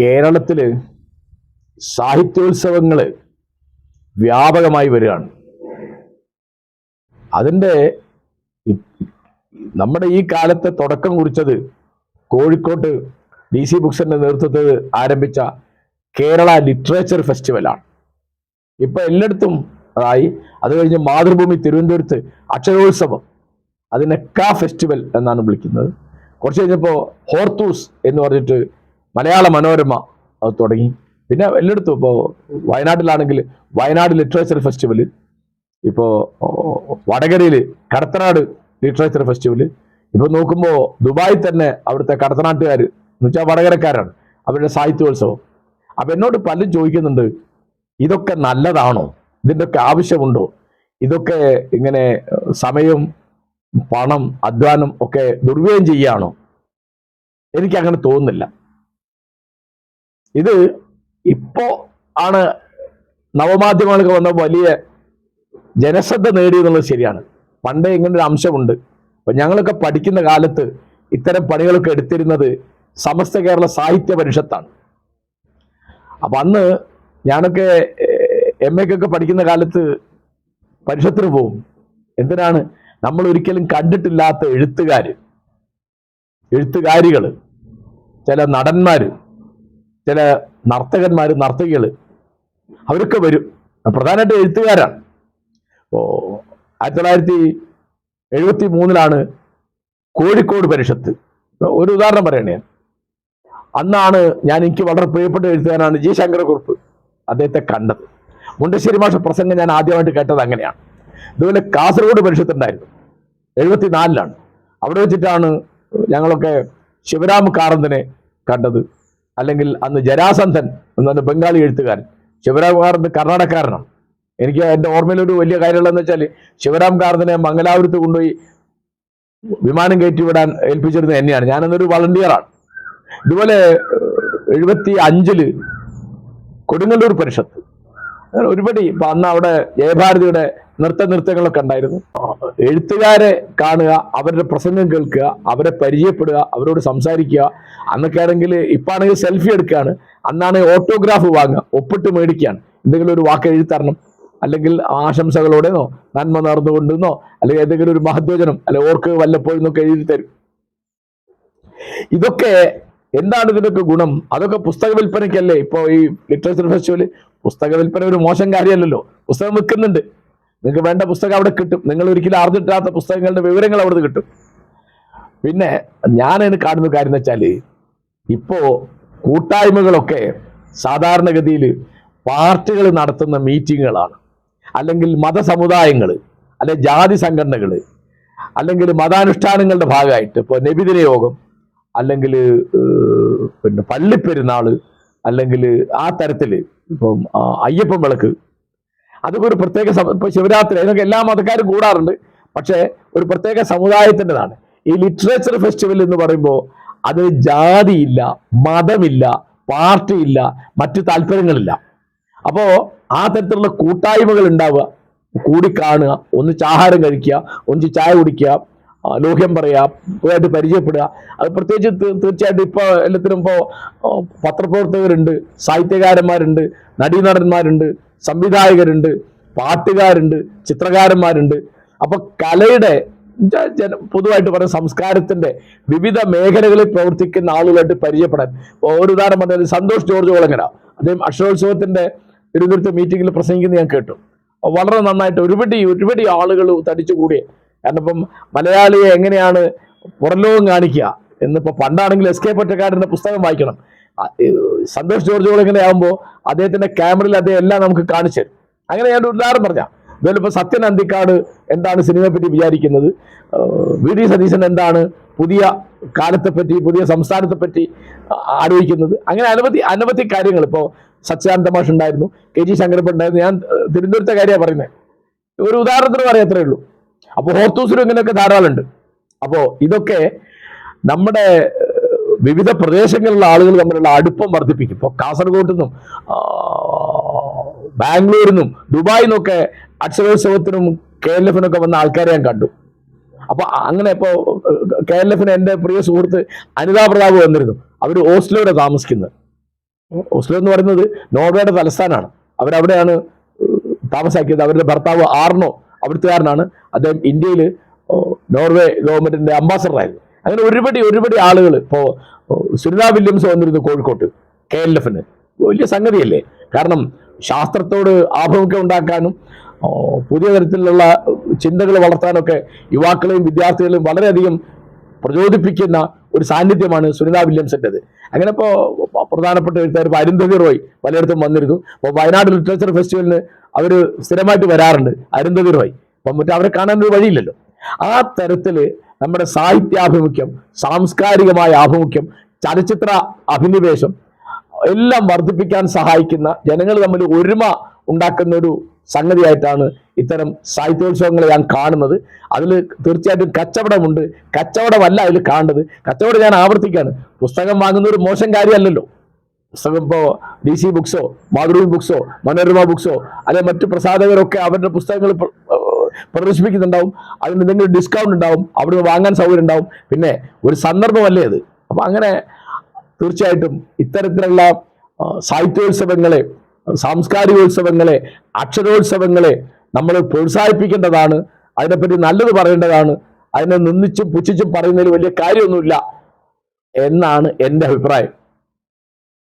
കേരളത്തിൽ സാഹിത്യോത്സവങ്ങൾ വ്യാപകമായി വരികയാണ്. അതിന്റെ നമ്മുടെ ഈ കാലത്തെ തുടക്കം കുറിച്ചത് കോഴിക്കോട്ട് ഡി സി ബുക്സിന്റെ നേതൃത്വത്തിൽ ആരംഭിച്ച കേരള ലിറ്ററേച്ചർ ഫെസ്റ്റിവലാണ്. ഇപ്പൊ എല്ലായിടത്തും ആയി. അത് കഴിഞ്ഞ് മാതൃഭൂമി തിരുവനന്തപുരത്ത് അക്ഷരോത്സവം അതിനെക്കാ ഫെസ്റ്റിവൽ എന്നാണ് വിളിക്കുന്നത്. കുറച്ച് കഴിഞ്ഞപ്പോൾ ഹോർത്തൂസ് എന്ന് പറഞ്ഞിട്ട് മലയാള മനോരമ തുടങ്ങി. പിന്നെ എല്ലായിടത്തും ഇപ്പോൾ വയനാട്ടിലാണെങ്കിൽ വയനാട് ലിറ്ററേച്ചർ ഫെസ്റ്റിവൽ ഇപ്പോൾ വടകരയിൽ കടത്തനാട് ലിറ്ററേച്ചർ ഫെസ്റ്റിവൽ ഇപ്പോൾ നോക്കുമ്പോൾ ദുബായിൽ തന്നെ അവിടുത്തെ കടത്തനാട്ടുകാർ എന്ന് വെച്ചാൽ വടകരക്കാരാണ്. അവരുടെ സാഹിത്യോത്സവം. അപ്പം എന്നോട് പലരും ചോദിക്കുന്നുണ്ട് ഇതൊക്കെ നല്ലതാണോ? ഇതിന്റെ ഒക്കെ ആവശ്യമുണ്ടോ? ഇതൊക്കെ ഇങ്ങനെ സമയം പണം അധ്വാനം ഒക്കെ ദുർവ്യയം ചെയ്യുകയാണോ എനിക്കങ്ങനെ തോന്നുന്നില്ല. ഇത് ഇപ്പോ ആണ് നവമാധ്യമങ്ങൾക്ക് വന്ന വലിയ ജനശ്രദ്ധ നേടിയെന്നുള്ളത് ശരിയാണ്. പണ്ടേ ഇങ്ങനെ ഒരു അംശമുണ്ട്. അപ്പൊ ഞങ്ങളൊക്കെ പഠിക്കുന്ന കാലത്ത് ഇത്തരം പണികളൊക്കെ എടുത്തിരുന്നത് സമസ്ത കേരള സാഹിത്യ പരിഷത്താണ്. അപ്പൊ അന്ന് ഞാനൊക്കെ എം എക്കൊക്കെ പഠിക്കുന്ന കാലത്ത് പരിഷത്തിന് പോകും എന്തിനാണ്? നമ്മൾ ഒരിക്കലും കണ്ടിട്ടില്ലാത്ത എഴുത്തുകാർ എഴുത്തുകാരികൾ ചില നടന്മാര് ചില നർത്തകന്മാർ നർത്തകികൾ അവരൊക്കെ വരും. പ്രധാനമായിട്ട് എഴുത്തുകാരാണ്. ഓ ആയിരത്തി തൊള്ളായിരത്തി എഴുപത്തി മൂന്നിലാണ് കോഴിക്കോട് പരിഷത്ത്. ഒരു ഉദാഹരണം പറയണേ അന്നാണ് ഞാൻ എനിക്ക് വളരെ പ്രിയപ്പെട്ട എഴുത്തുകാരനാണ് ജി ശങ്കരക്കുറുപ്പ് അദ്ദേഹത്തെ കണ്ടത്. മുണ്ടശ്ശേരി മാഷ പ്രസംഗം ഞാൻ ആദ്യമായിട്ട് കേട്ടത് അങ്ങനെയാണ്. ഇതുപോലെ കാസർഗോഡ് പരിഷത്തുണ്ടായിരുന്നു. എഴുപത്തിനാലിലാണ്. അവിടെ വെച്ചിട്ടാണ് ഞങ്ങളൊക്കെ ശിവരാമ കാറന്തിനെ കണ്ടത്. അല്ലെങ്കിൽ അന്ന് ജരാസന്ധൻ എന്നാണ് ബംഗാളി എഴുത്തുകാരൻ. ശിവരാം കാർന്ന് കർണാടകക്കാരനാണ്. എനിക്ക് എന്റെ ഓർമ്മയിലൊരു വലിയ കാര്യമുള്ളതെന്ന് വെച്ചാൽ ശിവരാം കാർന്നിനെ മംഗലാപുരത്ത് കൊണ്ടുപോയി വിമാനം കയറ്റി വിടാൻ ഏൽപ്പിച്ചിരുന്നത് എന്നെയാണ്. ഞാനന്നൊരു വളണ്ടിയറാണ്. ഇതുപോലെ എഴുപത്തി അഞ്ചിൽ കൊടുങ്ങല്ലൂർ പരിഷത്ത്. ഒരുപടി ഇപ്പം അന്ന് അവിടെ ജയഭാരതിയുടെ നൃത്ത നൃത്തങ്ങളൊക്കെ ഉണ്ടായിരുന്നു. എഴുത്തുകാരെ കാണുക അവരുടെ പ്രസംഗം കേൾക്കുക അവരെ പരിചയപ്പെടുക അവരോട് സംസാരിക്കുക. അന്നൊക്കെ ആണെങ്കിൽ ഇപ്പാണെങ്കിൽ സെൽഫി എടുക്കുകയാണ്. അന്നാണ് ഓട്ടോഗ്രാഫ് വാങ്ങുക ഒപ്പിട്ട് മേടിക്കുകയാണ്. എന്തെങ്കിലും ഒരു വാക്ക് എഴുതി തരണം. അല്ലെങ്കിൽ ആശംസകളോടെന്നോ നന്മ നേർന്നുകൊണ്ടെന്നോ അല്ലെങ്കിൽ ഏതെങ്കിലും ഒരു മഹത്വചനം അല്ലെ ഓർക്ക് വല്ലപ്പോഴും എന്നൊക്കെ എഴുതി തരും. ഇതൊക്കെ എന്താണ് ഇതിനൊക്കെ ഗുണം? അതൊക്കെ പുസ്തക വിൽപ്പനയ്ക്കല്ലേ? ഇപ്പോ ഈ ലിറ്ററേച്ചർ ഫെസ്റ്റിവൽ പുസ്തക വിൽപ്പന ഒരു മോശം കാര്യമല്ലല്ലോ. പുസ്തകം വിൽക്കുന്നുണ്ട്. നിങ്ങൾക്ക് വേണ്ട പുസ്തകം അവിടെ കിട്ടും. നിങ്ങൾ ഒരിക്കലും അറിഞ്ഞിട്ടാത്ത പുസ്തകങ്ങളുടെ വിവരങ്ങൾ അവിടുന്ന് കിട്ടും. പിന്നെ ഞാൻ അതിന് കാണുന്ന കാര്യം എന്ന് വെച്ചാൽ ഇപ്പോ കൂട്ടായ്മകളൊക്കെ സാധാരണഗതിയിൽ പാർട്ടികൾ നടത്തുന്ന മീറ്റിങ്ങുകളാണ്. അല്ലെങ്കിൽ മതസമുദായങ്ങൾ അല്ലെ ജാതി സംഘടനകൾ അല്ലെങ്കിൽ മതാനുഷ്ഠാനങ്ങളുടെ ഭാഗമായിട്ട് ഇപ്പോൾ നബിദിന യോഗം അല്ലെങ്കിൽ പിന്നെ പള്ളിപ്പെരുന്നാൾ അല്ലെങ്കിൽ ആ തരത്തിൽ ഇപ്പം അയ്യപ്പൻ വിളക്ക് അതൊക്കെ ഒരു പ്രത്യേക ശിവരാത്രി അതിനൊക്കെ എല്ലാ മതക്കാരും കൂടാറുണ്ട്. പക്ഷേ ഒരു പ്രത്യേക സമുദായത്തിന്റെതാണ്. ഈ ലിറ്ററേച്ചർ ഫെസ്റ്റിവൽ എന്ന് പറയുമ്പോൾ അത് ജാതിയില്ല മതമില്ല പാർട്ടിയില്ല മറ്റു താല്പര്യങ്ങളില്ല. അപ്പോൾ ആ തരത്തിലുള്ള കൂട്ടായ്മകൾ ഉണ്ടാവുക കൂടി കാണുക ഒന്നിച്ച് ആഹാരം കഴിക്കുക ഒന്ന് ചായ കുടിക്കുക ലോഹ്യം പറയുക പൊതുവായിട്ട് പരിചയപ്പെടുക. അത് പ്രത്യേകിച്ച് തീർച്ചയായിട്ടും ഇപ്പോൾ എല്ലാത്തിനും ഇപ്പോൾ പത്രപ്രവർത്തകരുണ്ട് സാഹിത്യകാരന്മാരുണ്ട് നടീനടന്മാരുണ്ട് സംവിധായകരുണ്ട് പാട്ടുകാരുണ്ട് ചിത്രകാരന്മാരുണ്ട്. അപ്പൊ കലയുടെ പൊതുവായിട്ട് പറയുന്ന സംസ്കാരത്തിന്റെ വിവിധ മേഖലകളിൽ പ്രവർത്തിക്കുന്ന ആളുകളായിട്ട് പരിചയപ്പെടാൻ. ഒരു ഉദാഹരണം പറഞ്ഞാൽ സന്തോഷ് ജോർജ് കുളങ്ങര അദ്ദേഹം അക്ഷരോത്സവത്തിന്റെ തിരുവനന്തപുരത്ത് മീറ്റിംഗിൽ പ്രസംഗിക്കുന്നത് ഞാൻ കേട്ടു. വളരെ നന്നായിട്ട് ഒരുപടി ഒരുപടി ആളുകൾ തടിച്ചു കൂടിയ കാരണം ഇപ്പം മലയാളിയെ എങ്ങനെയാണ് പുറലോകം കാണിക്കുക? എന്നിപ്പോൾ പണ്ടാണെങ്കിൽ എസ് കെ പൊറ്റക്കാരന്റെ പുസ്തകം വായിക്കണം. സന്തോഷ് ജോർജ് ഇങ്ങനെ ആകുമ്പോൾ അദ്ദേഹത്തിന്റെ ക്യാമറയിൽ അദ്ദേഹം എല്ലാം നമുക്ക് കാണിച്ചു തരും. അങ്ങനെ ഞാൻ ഒരു ഉദാഹരണം പറഞ്ഞ. അതുപോലെ ഇപ്പോൾ സത്യൻ അന്തിക്കാട് എന്താണ് സിനിമയെ പറ്റി വിചാരിക്കുന്നത്? വി ഡി സതീശൻ എന്താണ് പുതിയ കാലത്തെപ്പറ്റി പുതിയ സംസ്ഥാനത്തെപ്പറ്റി ആലോചിക്കുന്നത്? അങ്ങനെ അനവധി അനവധി കാര്യങ്ങൾ ഇപ്പോൾ സത്യാനന്ദ മാഷ് ഉണ്ടായിരുന്നു കെ ജി ശങ്കരപ്പ ഉണ്ടായിരുന്നു. ഞാൻ തിരുവനന്തപുരത്തെ കാര്യമാണ് പറയുന്നത്. ഒരു ഉദാഹരണത്തിന് പറയാം അത്രേ ഉള്ളൂ. അപ്പോൾ ഹോർത്തൂസിലും ഇങ്ങനെയൊക്കെ ധാരാളമുണ്ട്. അപ്പോൾ ഇതൊക്കെ നമ്മുടെ വിവിധ പ്രദേശങ്ങളിലുള്ള ആളുകൾ തമ്മിലുള്ള അടുപ്പം വർദ്ധിപ്പിക്കും. ഇപ്പോൾ കാസർഗോഡ് നിന്നും ബാംഗ്ലൂരിൽ നിന്നും ദുബായിൽ നിന്നൊക്കെ അക്ഷരോത്സവത്തിനും കെ എൽ എഫിനൊക്കെ വന്ന ആൾക്കാരെ ഞാൻ കണ്ടു. അപ്പോൾ അങ്ങനെ ഇപ്പോൾ കെ എൽ എഫിന് എന്റെ പ്രിയ സുഹൃത്ത് അനിതാ പ്രതാപ് വന്നിരുന്നു. അവർ ഓസ്ലോയുടെ താമസിക്കുന്നത്. ഓസ്ലോ എന്ന് പറയുന്നത് നോർവേയുടെ തലസ്ഥാനമാണ്. അവരവിടെയാണ് താമസാക്കിയത് അവരുടെ ഭർത്താവ് ആർണോ അവിടുത്തുകാരനാണ്. അദ്ദേഹം ഇന്ത്യയിൽ നോർവേ ഗവൺമെന്റിന്റെ അംബാസഡർ ആയിരുന്നു അങ്ങനെ ഒരുപടി ഒരുപടി ആളുകൾ ഇപ്പോൾ സുനിത വില്യംസ് വന്നിരുന്നു കോഴിക്കോട്ട് കെ എൽ എഫിന്. വലിയ സംഗതിയല്ലേ? കാരണം ശാസ്ത്രത്തോട് ആഭിമുഖ്യം ഉണ്ടാക്കാനും പുതിയ തരത്തിലുള്ള ചിന്തകൾ വളർത്താനൊക്കെ യുവാക്കളെയും വിദ്യാർത്ഥികളെയും വളരെയധികം പ്രചോദിപ്പിക്കുന്ന ഒരു സാന്നിധ്യമാണ് സുനിത വില്യംസിന്റെത്. അങ്ങനെ ഇപ്പോൾ പ്രധാനപ്പെട്ട എഴുത്തുകാർ ഇപ്പോൾ അരുന്ധതി റോയ് പലയിടത്തും വന്നിരുന്നു. അപ്പോൾ വയനാട് ലിറ്ററേച്ചർ ഫെസ്റ്റിവലിന് അവർ സ്ഥിരമായിട്ട് വരാറുണ്ട്. അരുന്ധതി റോയ് അപ്പം മറ്റേ അവരെ കാണാൻ ഒരു വഴിയില്ലല്ലോ. ആ തരത്തിൽ നമ്മുടെ സാഹിത്യാഭിമുഖ്യം സാംസ്കാരികമായ ആഭിമുഖ്യം ചലച്ചിത്ര അഭിനിവേശം എല്ലാം വർദ്ധിപ്പിക്കാൻ സഹായിക്കുന്ന ജനങ്ങൾ തമ്മിൽ ഒരുമ ഉണ്ടാക്കുന്ന ഒരു സംഗതിയായിട്ടാണ് ഇത്തരം സാഹിത്യോത്സവങ്ങളെ ഞാൻ കാണുന്നത്. അതിൽ തീർച്ചയായിട്ടും കച്ചവടമുണ്ട്. കച്ചവടമല്ല അതിൽ കാണുന്നത് കച്ചവടം ഞാൻ ആവർത്തിക്കാണ് പുസ്തകം വാങ്ങുന്ന ഒരു മോശം കാര്യമല്ലല്ലോ. ഇപ്പോൾ ഡി സി ബുക്സോ മാതൃഭൂമി ബുക്സോ മനോരമ ബുക്സോ അല്ലെ മറ്റു പ്രസാധകരൊക്കെ അവരുടെ പുസ്തകങ്ങൾ പ്രദർശിപ്പിക്കുന്നുണ്ടാവും. അതിന് എന്തെങ്കിലും ഡിസ്കൗണ്ട് ഉണ്ടാവും. അവിടുന്ന് വാങ്ങാൻ സൗകര്യം ഉണ്ടാവും. പിന്നെ ഒരു സന്ദർഭമല്ലേ അത്? അപ്പം അങ്ങനെ തീർച്ചയായിട്ടും ഇത്തരത്തിലുള്ള സാഹിത്യോത്സവങ്ങളെ സാംസ്കാരികോത്സവങ്ങളെ അക്ഷരോത്സവങ്ങളെ നമ്മൾ പ്രോത്സാഹിപ്പിക്കേണ്ടതാണ്. അതിനെപ്പറ്റി നല്ലത് പറയേണ്ടതാണ്. അതിനെ നിന്ദിച്ചും പുച്ഛിച്ചും പറയുന്നതിൽ വലിയ കാര്യമൊന്നുമില്ല എന്നാണ് എന്റെ അഭിപ്രായം.